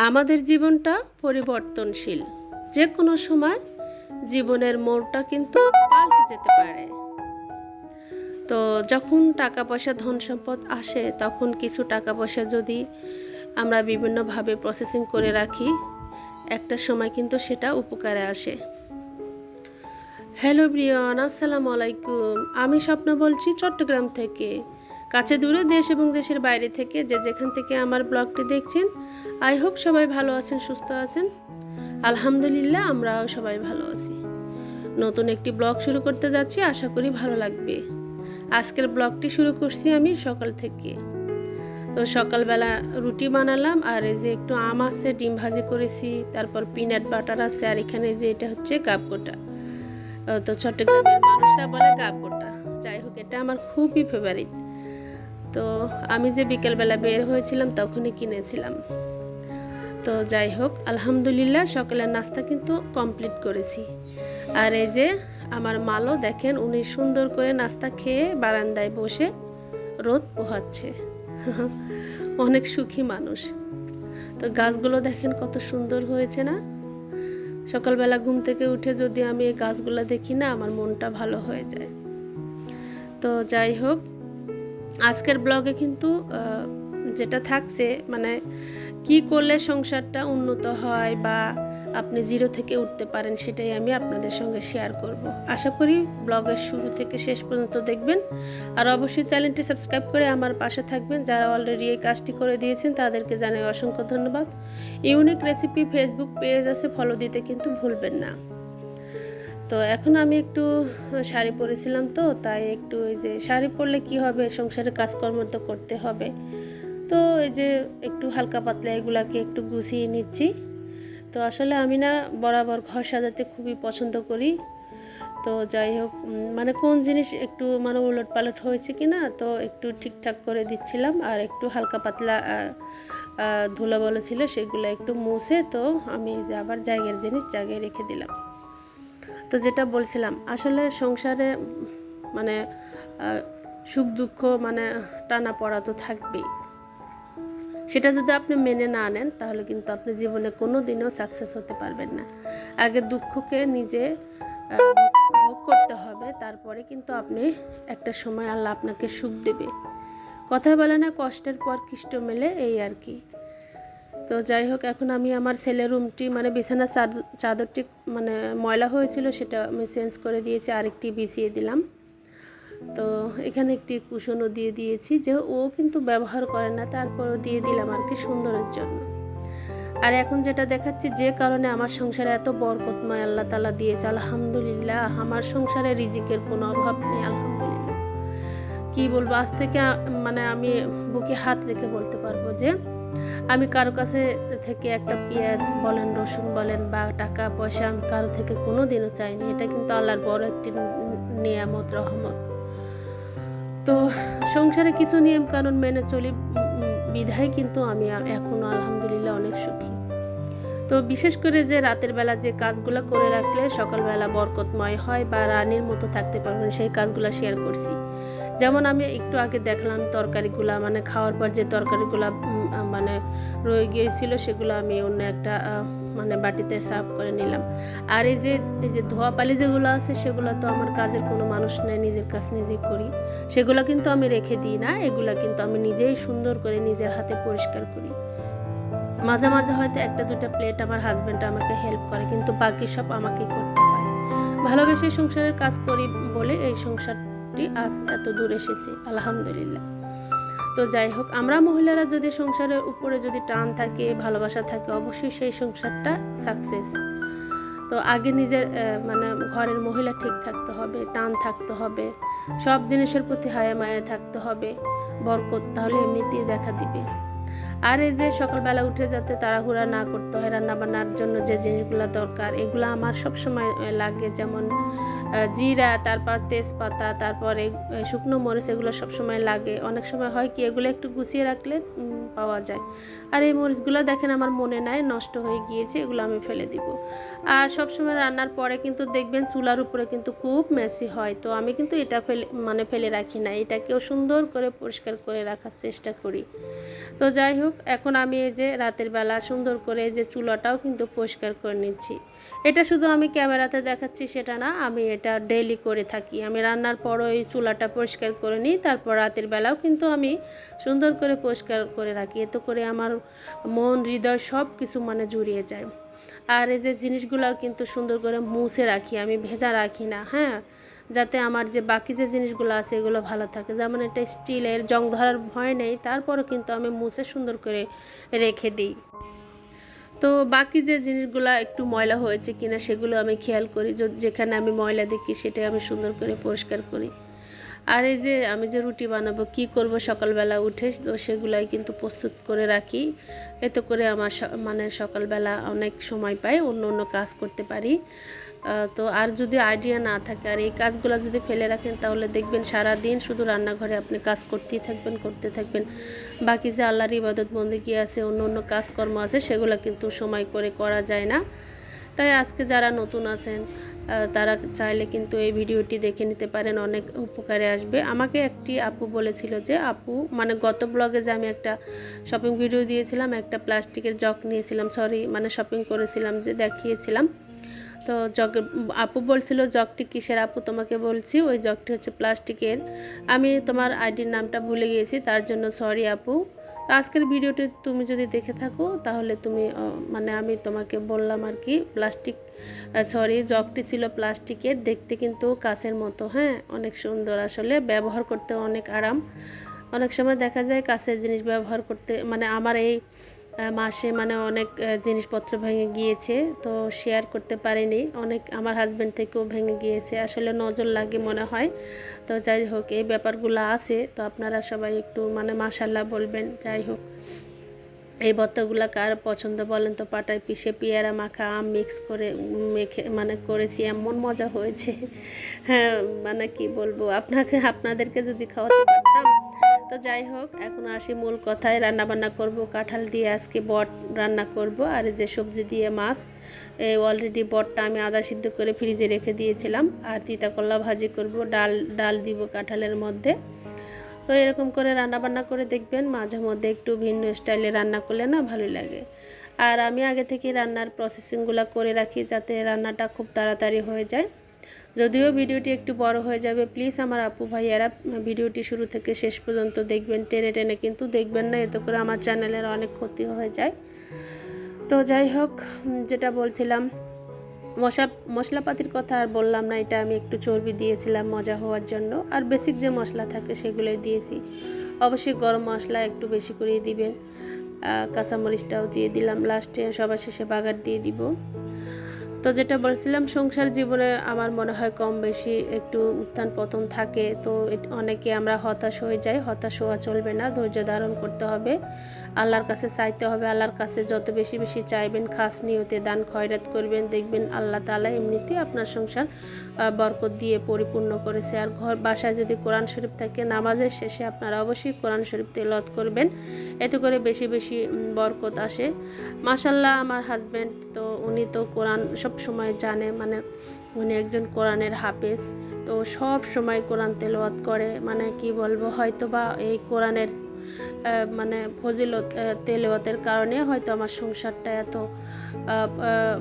আমাদের জীবনটা পরিবর্তনশীল। যে কোনো সময় জীবনের মোড়টা কিন্তু পাল্টে যেতে পারে। তো যখন টাকা পয়সা ধন সম্পদ আসে, তখন কিছু টাকা পয়সা যদি আমরা বিভিন্নভাবে প্রসেসিং করে রাখি, একটা সময় কিন্তু সেটা উপকারে আসে। হ্যালো ব্রিয়ান আসসালামু আলাইকুম। আমি স্বপ্ন বলছি চট্টগ্রাম থেকে। কাছে দূরে দেশ এবং দেশের বাইরে থেকে যে যেখান থেকে আমার ব্লগটি দেখছেন, আই হোপ সবাই ভালো আছেন, সুস্থ আছেন। আলহামদুলিল্লাহ, আমরাও সবাই ভালো আছি। নতুন একটি ব্লগ শুরু করতে যাচ্ছি, আশা করি ভালো লাগবে। আজকের ব্লগটি শুরু করছি আমি সকাল থেকে। তো সকালবেলা রুটি বানালাম, আর এই যে একটু আম আছে, ডিম ভাজি করেছি, তারপর পিনাট বাটার আছে, আর এখানে যে এটা হচ্ছে গাবগোটা। তো চট্টগ্রামের মানুষরা বলে গাবগোটা। যাই হোক, এটা আমার খুবই ফেভারিট তো আমি যে বিকেলবেলা বের হয়েছিলাম তখনই কিনেছিলাম। তো যাই হোক, আলহামদুলিল্লাহ সকালের নাস্তা কিন্তু কমপ্লিট করেছি। আর এই যে আমার মালও দেখেন, উনি সুন্দর করে নাস্তা খেয়ে বারান্দায় বসে রোদ পোহাচ্ছে। অনেক সুখী মানুষ। তো গাছগুলো দেখেন কত সুন্দর হয়েছে না? সকালবেলা ঘুম থেকে উঠে যদি আমি এই গাছগুলো দেখি না, আমার মনটা ভালো হয়ে যায়। তো যাই হোক আজকের ব্লগে কিন্তু যেটা থাকছে মানে কি করলে সংসারটা উন্নত হয় বা আপনি জিরো থেকে উঠতে পারেন সেটাই আমি আপনাদের সঙ্গে শেয়ার করব। আশা করি ব্লগের শুরু থেকে শেষ পর্যন্ত দেখবেন। আর অবশ্যই চ্যানেলটি সাবস্ক্রাইব করে আমার পাশে থাকবেন। যারা অলরেডি এই কাজটি করে দিয়েছেন, তাদেরকে জানাই অসংখ্য ধন্যবাদ। ইউনিক রেসিপি ফেসবুক পেজ আছে ফলো দিতে কিন্তু ভুলবেন না। তো এখন আমি একটু শাড়ি পরেছিলাম তো, তাই একটু এই যে শাড়ি পরলে কি হবে? সংসারে কাজকর্ম তো করতে হবে। তো এই যে একটু হালকা পাতলা এগুলাকে একটু গুছিয়ে নিচ্ছি। তো আসলে আমি না বরাবর ঘর সাজাতে খুবই পছন্দ করি। তো যাই হোক মানে কোন জিনিস একটু মানে উলট পালট হয়েছে কি না তো একটু ঠিকঠাক করে দিচ্ছিলাম। আর একটু হালকা পাতলা ধুলা বলে ছিল, সেগুলো একটু মুছে তো আমি আবার জায়গার জিনিস জায়গায় রেখে দিলাম। তো যেটা বলছিলাম, আসলে সংসারে মানে সুখ দুঃখ মানে টানা পড়া তো থাকবেই। সেটা যদি আপনি মেনে না নেন, তাহলে কিন্তু আপনি জীবনে কোনো দিনও সাকসেস হতে পারবেন না। আগে দুঃখকে নিজে ভোগ করতে হবে, তারপরে কিন্তু আপনি একটা সময় আল্লাহ আপনাকে সুখ দেবে। কথা বলে না, কষ্টের পর কৃষ্ট মেলে, এই আর কি। তো যাই হোক, এখন আমি আমার ছেলের রুমটি মানে বিছানার চাদ- চাদরটি মানে ময়লা হয়েছিল সেটা আমি চেঞ্জ করে দিয়েছি, আরেকটি বিছিয়ে দিলাম। তো এখানে একটি কুশনও দিয়ে দিয়েছি যে ও কিন্তু ব্যবহার করে না, তারপরও দিয়ে দিলাম আর কি সুন্দরের জন্য। আর এখন যেটা দেখাচ্ছি, যে কারণে আমার সংসারে এত বরকতময় আল্লাহ তালা দিয়েছে, আলহামদুলিল্লাহ, আমার সংসারে রিজিকের কোনো অভাব নেই, আলহামদুলিল্লাহ। কি বলব, আজ থেকে মানে আমি বুকে হাত রেখে বলতে পারব যে আমি কারও কাছে থেকে একটা পেঁয়াজ বলেন, রসুন বলেন বা টাকা পয়সা আমি কারও থেকে কোনো দিনও চাইনি। এটা কিন্তু আল্লাহর বড় একটি নিয়ামত, রহমত। তো সংসারে কিছু নিয়ম কানুন মেনে চলি বিধায় কিন্তু আমি এখনও আলহামদুলিল্লাহ অনেক সুখী। তো বিশেষ করে যে রাতের বেলা যে কাজগুলো করে রাখলে সকালবেলা বরকতময় হয় বা রানীর মতো থাকতে পারবেন, সেই কাজগুলো শেয়ার করছি। যেমন আমি একটু আগে দেখলাম তরকারিগুলা মানে খাওয়ার পর যে তরকারিগুলা মানে রয়ে গিয়েছিল, সেগুলো আমি অন্য একটা মানে বাটিতে সার্ভ করে নিলাম। আর এই যে এই যে ধোয়া পালি যেগুলো আছে, সেগুলো তো আমার কাজের কোনো মানুষ নেই, নিজের কাজ নিজেই করি। সেগুলো কিন্তু আমি রেখে দিই না, এগুলো কিন্তু আমি নিজেই সুন্দর করে নিজের হাতে পরিষ্কার করি। মাঝে মাঝে হয়তো একটা দুটো প্লেট আমার হাজব্যান্ড আমাকে হেল্প করে, কিন্তু বাকি সব আমাকেই করতে হয়। ভালোবেসে সংসারের কাজ করি বলে এই সংসারটি আজ এত দূর এসেছে, আলহামদুলিল্লাহ। তো যাই হোক, আমরা মহিলারা যদি সংসারের উপরে যদি টান থাকে, ভালোবাসা থাকে, অবশ্যই সেই সংসারটা সাকসেস তো আগে নিজের মানে ঘরের মহিলা ঠিক থাকতে হবে, টান থাকতে হবে, সব জিনিসের প্রতি হায়ামায়া থাকতে হবে, বরকত তাহলে এমনিতেই দেখা দিবে। আর এই যে সকালবেলা উঠে যাতে তাড়াহুড়া না করতে হয় রান্না বান্নার জন্য যে জিনিসগুলো দরকার, এগুলো আমার সব সময় লাগে। যেমন জিরা, তারপর তেজপাতা, তারপরে শুকনো মরিচ, এগুলো সবসময় লাগে। অনেক সময় হয় কি, এগুলো একটু গুছিয়ে রাখলে পাওয়া যায়। আর এই মরিচগুলো দেখেন আমার মনে নাই, নষ্ট হয়ে গিয়েছে, এগুলো আমি ফেলে দিব। আর সবসময় রান্নার পরে কিন্তু দেখবেন চুলার উপরে কিন্তু খুব মেসি হয়। তো আমি কিন্তু এটা ফেলে মানে ফেলে রাখি না। এটাকেও সুন্দর করে পরিষ্কার করে রাখার চেষ্টা করি। তো যাই হোক এখন আমি এই যে রাতের বেলা সুন্দর করে এই যে চুলাটাও কিন্তু পরিষ্কার করে নিচ্ছি। এটা শুধু আমি ক্যামেরাতে দেখাচ্ছি সেটা না, আমি এটা ডেইলি করে থাকি। আমি রান্নার পরও এই চুলাটা পরিষ্কার করে নিই, তারপর রাতের বেলাও কিন্তু আমি সুন্দর করে পরিষ্কার করে রাখি। এতে করে আমার মন, হৃদয় সব কিছু মানে জুড়িয়ে যায়। আর এই যে জিনিসগুলোও কিন্তু সুন্দর করে মুছে রাখি, আমি ভেজা রাখি না হ্যাঁ? যাতে আমার যে বাকি যে জিনিসগুলো আছে এগুলো ভালো থাকে। যেমন এটা স্টিলের জং ধরার ভয় নেই, তারপরও কিন্তু আমি মুছে সুন্দর করে রেখে দিই। তো বাকি যে জিনিসগুলো একটু ময়লা হয়েছে কিনা সেগুলো আমি খেয়াল করি। যেখানে আমি ময়লা দেখি সেটাই আমি সুন্দর করে পরিষ্কার করি। আর এই যে আমি যে রুটি বানাবো, কি করব সকালবেলা উঠে, তো সেগুলাই কিন্তু প্রস্তুত করে রাখি। এতে করে আমার মানে সকালবেলা অনেক সময় পাই, অন্য অন্য কাজ করতে পারি। তো আর যদি আইডিয়া না থাকে, আর এই কাজগুলো যদি ফেলে রাখেন, তাহলে দেখবেন সারা দিন শুধু রান্নাঘরে আপনি কাজ করতেই থাকবেন, করতে থাকবেন। বাকি যে আল্লাহর ইবাদত বন্দিগি আছে, অন্য অন্য কাজকর্ম আছে, সেগুলো কিন্তু সময় করে করা যায় না। তাই আজকে যারা নতুন আছেন তারা চাইলে কিন্তু এই ভিডিওটি দেখে নিতে পারেন, অনেক উপকারে আসবে। আমাকে একটি আপু বলেছিল যে, আপু মানে গত ব্লগে যে আমি একটা শপিং ভিডিও দিয়েছিলাম, একটা প্লাস্টিকের জগ নিয়েছিলাম সরি মানে শপিং করেছিলাম, যে দেখিয়েছিলাম। তো জগ আপু বলছিল, জগটি কিসের আপু? তোমাকে বলছি, ওই জগটি হচ্ছে প্লাস্টিকের। আমি তোমার আইডির নামটা ভুলে গিয়েছি, তার জন্য সরি আপু। তো আজকের ভিডিওটি তুমি যদি দেখে থাকো, তাহলে তুমি মানে আমি তোমাকে বললাম আর কি, প্লাস্টিক সরি, জগটি ছিল প্লাস্টিকের, দেখতে কিন্তু কাচের মতো হ্যাঁ? অনেক সুন্দর আসলে, ব্যবহার করতে অনেক আরাম। অনেক সময় দেখা যায় কাছের জিনিস ব্যবহার করতে মানে আমার এই মাসে মানে অনেক জিনিসপত্র ভেঙে গিয়েছে, তো শেয়ার করতে পারিনি। অনেক আমার হাজব্যান্ড থেকেও ভেঙে গিয়েছে। আসলে নজর লাগে মনে হয়। তো যাই হোক, এই ব্যাপারগুলো আছে। তো আপনারা সবাই একটু মানে মাসাল্লাহ বলবেন। যাই হোক, এই ভর্তাগুলো কার পছন্দ বলেন তো? পাটায় পিষে পেয়ারা মাখা, আম মিক্স করে, মেখে মানে করেছি। এমন মজা হয়েছে। হ্যাঁ মানে কি বলব? আপনাকে, আপনাদেরকে যদি খাওয়াতে পারতাম। তো যাই হোক, এখন আসি মূল কথায়। রান্না বান্না করব, কাঁঠাল দিয়ে আজকে বট রান্না করব, আর যে সবজি দিয়ে মাছ অলরেডি বটটা আমি আদা সিদ্ধ করে ফ্রিজে রেখে দিয়েছিলাম, আর তিতা করলা ভাজি করব, ডাল ডাল দিব কাঁঠালের মধ্যে। তো এরকম করে রান্না বান্না করে দেখবেন, মাঝে মধ্যে একটু ভিন্ন স্টাইলে রান্না করলে না ভালো লাগে। আর আমি আগে থেকে রান্নার প্রসেসিংগুলো করে রাখি, যাতে রান্নাটা খুব তাড়াতাড়ি হয়ে যায়। যদিও ভিডিওটি একটু বড় হয়ে যাবে প্লিজ আমার আপু ভাইয়ারা ভিডিওটি শুরু থেকে শেষ পর্যন্ত দেখবেন, টেনে টেনে কিন্তু দেখবেন না, এতে করে আমার চ্যানেলের অনেক ক্ষতি হয়ে যায়। তো যাই হোক যেটা বলছিলাম, মশা, মশলাপাতির কথা আর বললাম না, এটা আমি একটু চর্বি দিয়েছিলাম মজা হওয়ার জন্য, আর বেসিক যে মশলা থাকে সেগুলোই দিয়েছি। অবশ্যই গরম মশলা একটু বেশি করে দিবেন কাঁচামরিচটাও দিয়ে দিলাম লাস্টে সবার শেষে বাগার দিয়ে দিব। তো যেটা বলছিলাম, সংসার জীবনে আমার মনে হয় কম বেশি একটু উত্থান পতন থাকে। তো অনেকে আমরা হতাশ হয়ে যাই, হতাশ হওয়া চলবে না, ধৈর্য ধারণ করতে হবে। আল্লাহর কাছে চাইতে হবে, আল্লাহর কাছে যত বেশি বেশি চাইবেন, খাস নিয়তে দান, খয়রাত করবেন, দেখবেন আল্লাহ তালা এমনিতেই আপনার সংসার বরকত দিয়ে পরিপূর্ণ করেছে। আর ঘর, বাসায় যদি কোরআন শরীফ থাকে, নামাজের শেষে আপনারা অবশ্যই কোরআন শরীফ তেলত করবেন। এতে করে বেশি বেশি বরকত আসে। মাশাল্লাহ আমার হাজব্যান্ড তো, উনি তো কোরআন সব সময় জানে মানে উনি একজন কোরআনের হাফেজ। তো সব সময় কোরআন তেলাওয়াত করে মানে কি বলব হয়তো বা এই কোরআনের মানে ফজিলত তেলাওয়াতের কারণে হয়তো আমার সংসারটা এত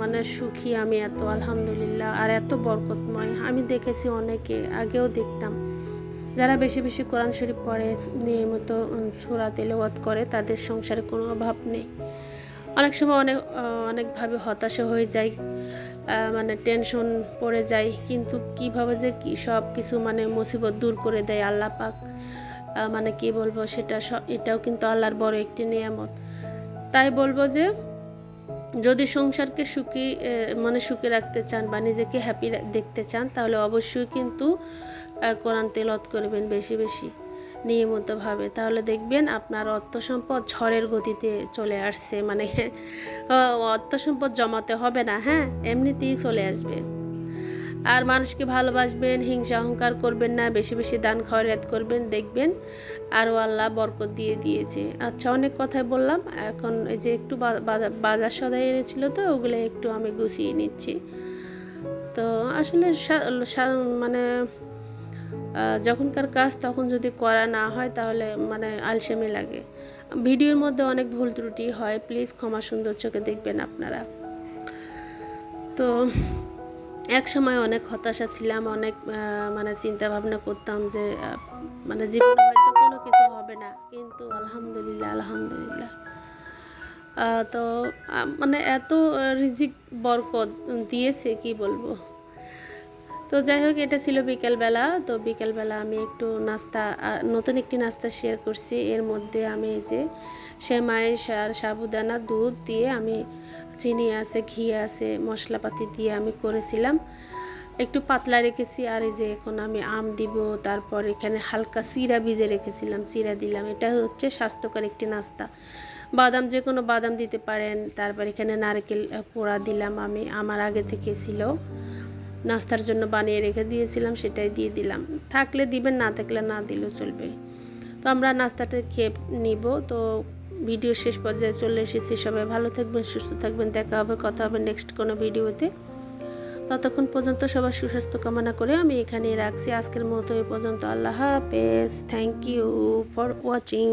মানে সুখী, আমি এত আলহামদুলিল্লাহ, আর এত বরকতময়। আমি দেখেছি অনেকে, আগেও দেখতাম, যারা বেশি বেশি কোরআন শরীফ পড়ে, নিয়মিত সুরা তেলাওয়াত করে, তাদের সংসারে কোনো অভাব নেই। অনেক সময় অনেক অনেকভাবে হতাশা হয়ে যায় মানে টেনশন পড়ে যায় কিন্তু কীভাবে যে কি সব কিছু মানে মুসিবত দূর করে দেয় আল্লাহ পাক। মানে কি বলব, সেটা এটাও কিন্তু আল্লাহর বড় একটি নিয়ামত। তাই বলব যে, যদি সংসারকে সুখী মানে সুখে রাখতে চান বা নিজেকে হ্যাপি দেখতে চান, তাহলে অবশ্যই কিন্তু কোরআন তেলত করবেন বেশি বেশি, নিয়মিতভাবে। তাহলে দেখবেন আপনার অর্থ সম্পদ ঝড়ের গতিতে চলে আসছে মানে অর্থ সম্পদ জমাতে হবে না হ্যাঁ? এমনিতেই চলে আসবে। আর মানুষকে ভালোবাসবেন, হিংসা অহংকার করবেন না, বেশি বেশি দান খয়রাত করবেন, দেখবেন আরও আল্লাহ বরকত দিয়ে দিয়েছে। আচ্ছা অনেক কথাই বললাম, এখন এই যে একটু বাজা- বাজার সদাই এনেছিল তো, ওগুলো একটু আমি গুছিয়ে নিচ্ছি। তো আসলে মানে যখনকার কাজ তখন যদি করা না হয় তাহলে মানে আলসেমি লাগে। ভিডিওর মধ্যে অনেক ভুল ত্রুটি হয়, প্লিজ ক্ষমা সুন্দর চোখে দেখবেন আপনারা। তো এক সময় অনেক হতাশা ছিলাম, অনেক মানে চিন্তা ভাবনা করতাম যে মানে জীবনে হয়তো কোনো কিছু হবে না। কিন্তু আলহামদুলিল্লাহ আলহামদুলিল্লাহ। তো মানে এত রিজিক বরকত দিয়েছে, কি বলব? তো যাই হোক, এটা ছিল বিকেলবেলা। তো বিকেলবেলা আমি একটু নাস্তা নতুন একটি নাস্তা শেয়ার করছি। এর মধ্যে আমি যে সেমাই আর সাবুদানা, দুধ দিয়ে আমি চিনি আছে, ঘি আছে, মশলাপাতি দিয়ে আমি করেছিলাম। একটু পাতলা রেখেছি আর এই যে এখন আমি আম দিব, তারপর এখানে হালকা চিরা ভিজে রেখেছিলাম, চিরা দিলাম। এটা হচ্ছে স্বাস্থ্যকর একটি নাস্তা। বাদাম, যে কোনো বাদাম দিতে পারেন, তারপর এখানে নারকেল কোড়া দিলাম আমি, আমার আগে থেকে ছিল। নাস্তার জন্য বানিয়ে রেখে দিয়েছিলাম, সেটাই দিয়ে দিলাম। থাকলে দিবেন, না থাকলে না দিলেও চলবে। তো আমরা নাস্তাটা খেয়ে নিব। তো ভিডিও শেষ পর্যায়ে চলে এসেছি। সবাই ভালো থাকবেন, সুস্থ থাকবেন। দেখা হবে, কথা হবে নেক্সট কোনো ভিডিওতে। ততক্ষণ পর্যন্ত সবার সুস্বাস্থ্য কামনা করে আমি এখানেই রাখছি। আজকের মতো এ পর্যন্ত। আল্লাহ হাফেজ। Thank you for watching